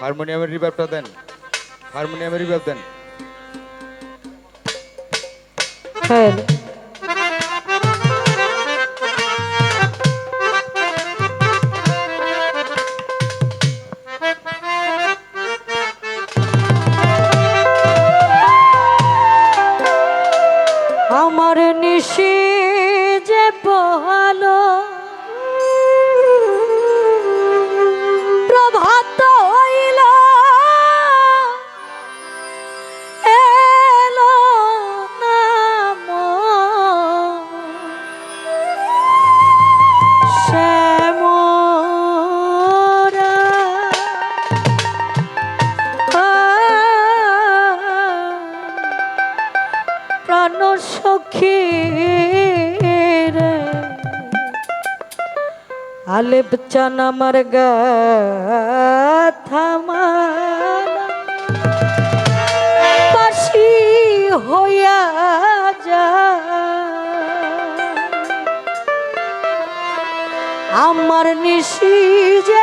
হারমোনিয়ামের রিভাবটা দেন। হারমোনিয়ামের রিভাব দেন। হ্যাঁ। সখী রে আলেপ চান আমার পাশি হইয়া যা আমার নিশি যে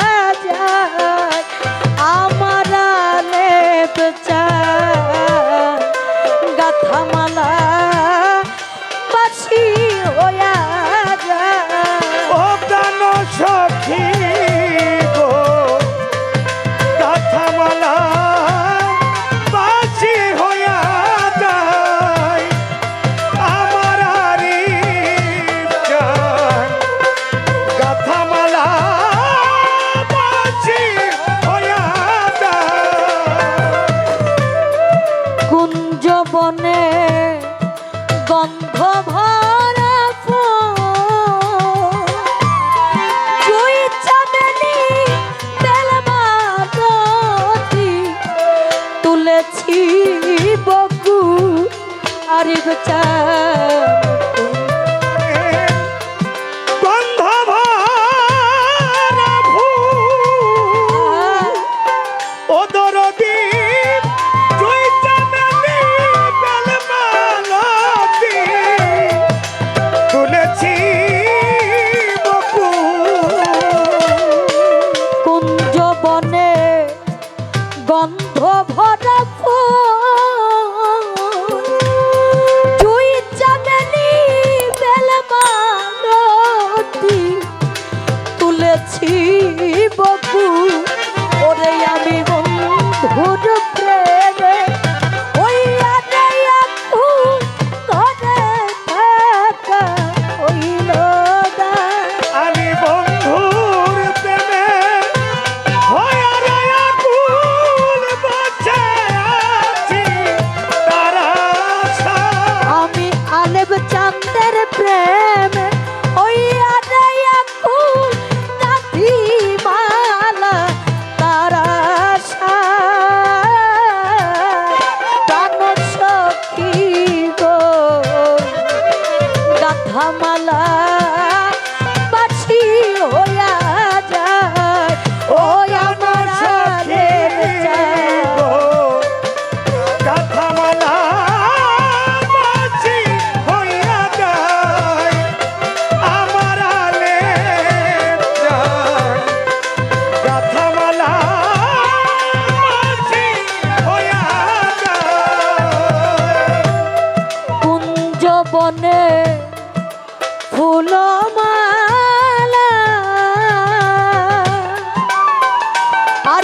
তুলেছি বকু আরে গোচা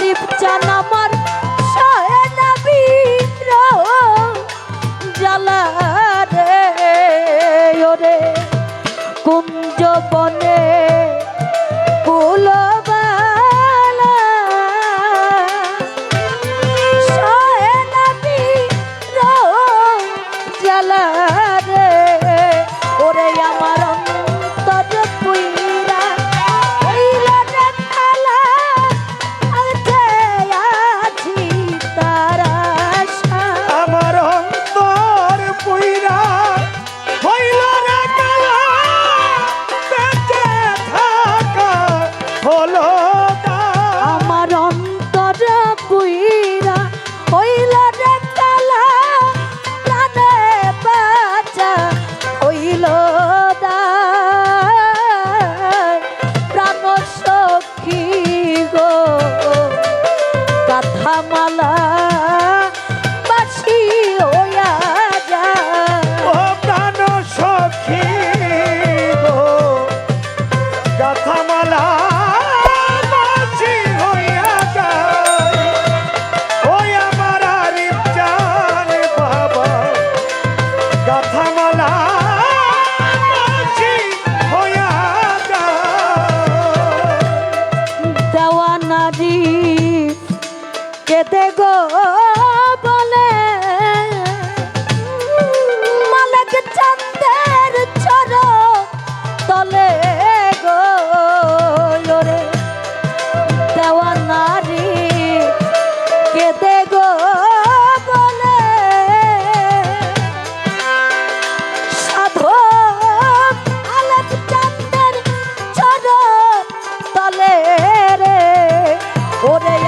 দীপ চান por.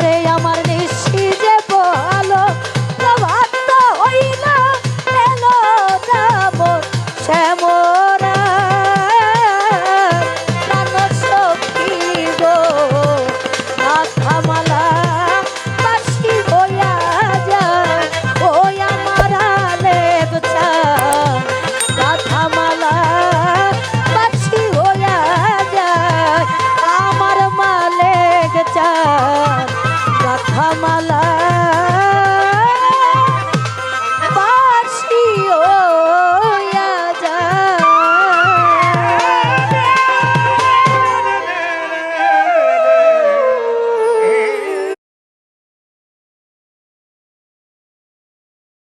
por.